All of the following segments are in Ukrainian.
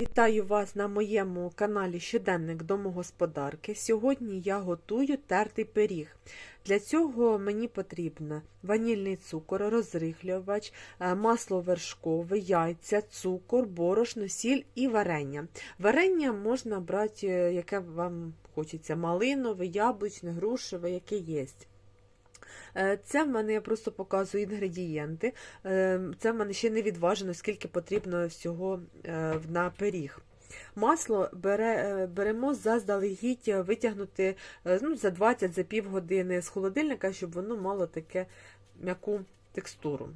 Вітаю вас на моєму каналі Щоденник домогосподарки. Сьогодні я готую тертий пиріг. Для цього мені потрібно ванільний цукор, розрихлювач, е, масло вершкове, яйця, цукор, борошно, сіль і варення. Варення можна брати, е, яке вам хочеться: малинове, яблучне, грушеве, яке є. Е, Це в мене я просто показую інгредієнти. Е, Це в мене ще не відважено, скільки потрібно всього е, на пиріг. Масло бере, беремо заздалегідь витягнути ну, за 20 за пів години з холодильника, щоб воно мало таке м'яку текстуру.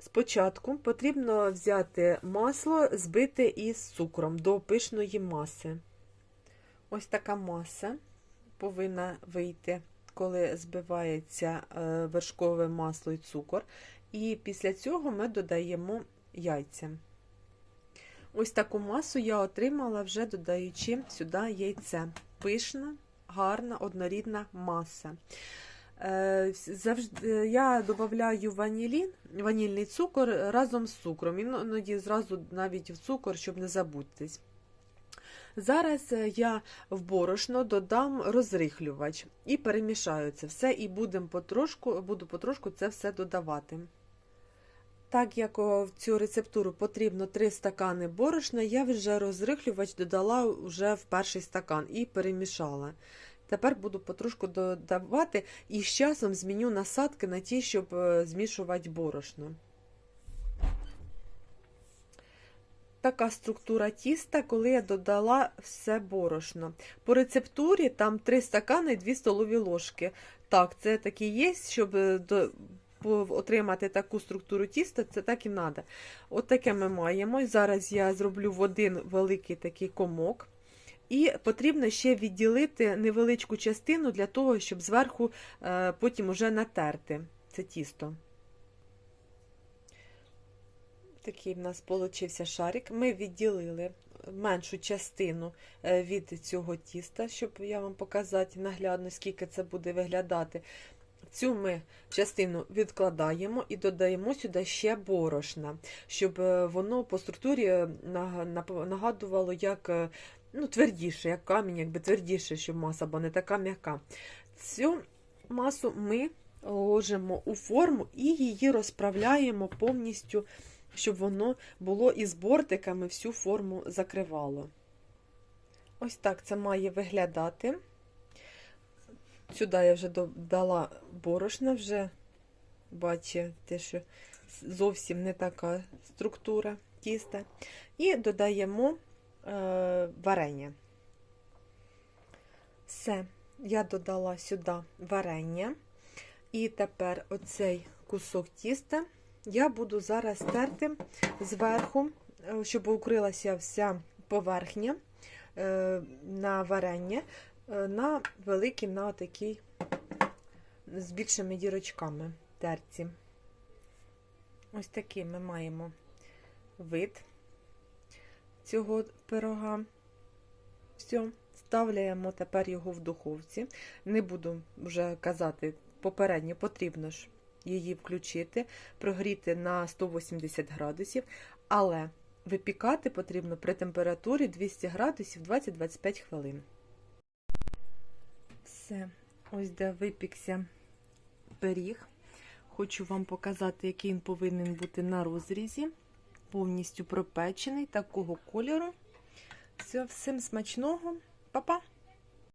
Спочатку потрібно взяти масло, збите із цукром до пишної маси. Ось така маса повинна вийти коли збивається е, вершкове масло і цукор. І після цього ми додаємо яйця. Ось таку масу я отримала, вже додаючи сюди яйце. Пишна, гарна, однорідна маса. Е, завжди, Я додаю ванілін, ванільний цукор разом з цукром. Іноді зразу навіть в цукор, щоб не забутись. Зараз е, я в борошно додам розрихлювач і перемішаю це все, і будем потрошку, буду потрошку це все додавати. Так як в цю рецептуру потрібно 3 стакани борошна, я вже розрихлювач додала вже в перший стакан і перемішала. Тепер буду потрошку додавати і з часом зміню насадки на ті, щоб е, змішувати борошно. Така структура тіста, коли я додала все борошно. По рецептурі там 3 стакани і 2 столові ложки. Так, це так і є, щоб е, до, отримати таку структуру тіста, це так і треба. От таке ми маємо. Зараз я зроблю в один великий такий комок. І потрібно ще відділити невеличку частину для того, щоб зверху е, потім уже натерти це тісто. Такий в нас получився шарик. Ми відділили меншу частину е, від цього тіста, щоб я вам показати наглядно, скільки це буде виглядати. Цю ми частину відкладаємо і додаємо сюди ще борошна, щоб е, воно по структурі е, нагадувало як ну, твердіше, як камінь, якби твердіше, щоб маса, бо не така м'яка. Цю масу ми ложимо у форму і її розправляємо повністю щоб воно було із бортиками всю форму закривало. Ось так це має виглядати. Сюди я вже додала борошна, вже бачите, що зовсім не така структура тіста. І додаємо е, варення. Все, я додала сюди варення. І тепер оцей кусок тіста я буду зараз терти зверху, е, щоб укрилася вся поверхня е, на варення, е, на великий, на такий з більшими дірочками терці. Ось такий ми маємо вид цього пирога. Все, ставляємо тепер його в духовці. Не буду вже казати попередньо, потрібно ж її включити, прогріти на 180 градусів, але випікати потрібно при температурі 200 градусів 20-25 хвилин. Все, ось де випікся пиріг. Хочу вам показати, який він повинен бути на розрізі. Повністю пропечений такого кольору. Все, всім смачного, Па-па!